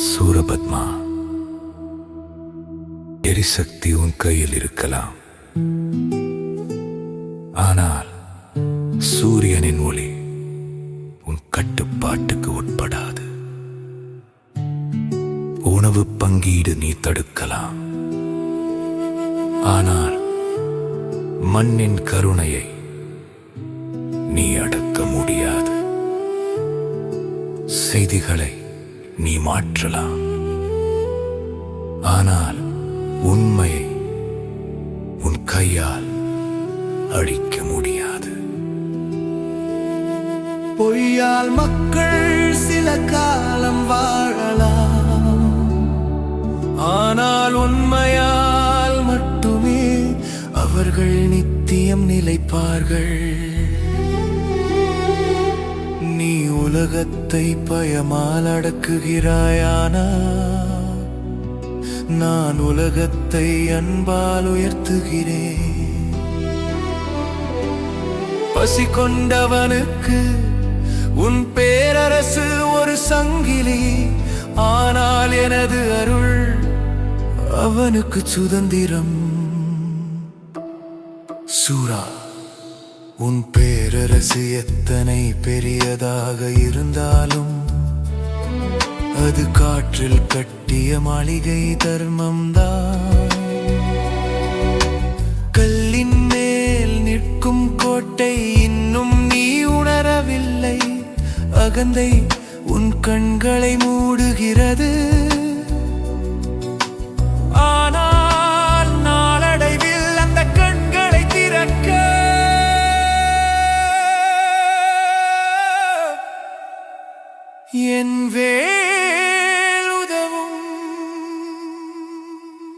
சூரபத்மா எரிசக்தி உன் கையில் இருக்கலாம். ஆனால் சூரியனின் ஒளி உன் கட்டுப்பாட்டுக்கு உட்படாது. உணவு பங்கீடு நீ தடுக்கலாம். ஆனால் மண்ணின் கருணையை நீ அடக்க முடியாது. செய்திகளை நீ மாற்றலாம். ஆனால் உண்மையை உன் கையால் அழிக்க முடியாது. பொய்யால் மக்கள் சில காலம் வாழலாம். ஆனால் உண்மையால் மட்டுமே அவர்கள் நித்தியம் நிலைப்பார்கள். உலகத்தை பயமால் அடக்குகிறாயானா? நான் உலகத்தை அன்பால் உயர்த்துகிறேன். பசி கொண்டவனுக்கு உன் பேரரசு ஒரு சங்கிலி. ஆனால் எனது அருள் அவனுக்கு சுதந்திரம். சூரா. உன் பேரரசு எத்தனை பெரியதாக இருந்தாலும் அது காற்றில் கட்டிய மாளிகை தர்மம்தான். கல்லின் மேல் நிற்கும் கோட்டை இன்னும் நீ உணரவில்லை. அகந்தை உன் கண்களை மூடுகிறது. என் வே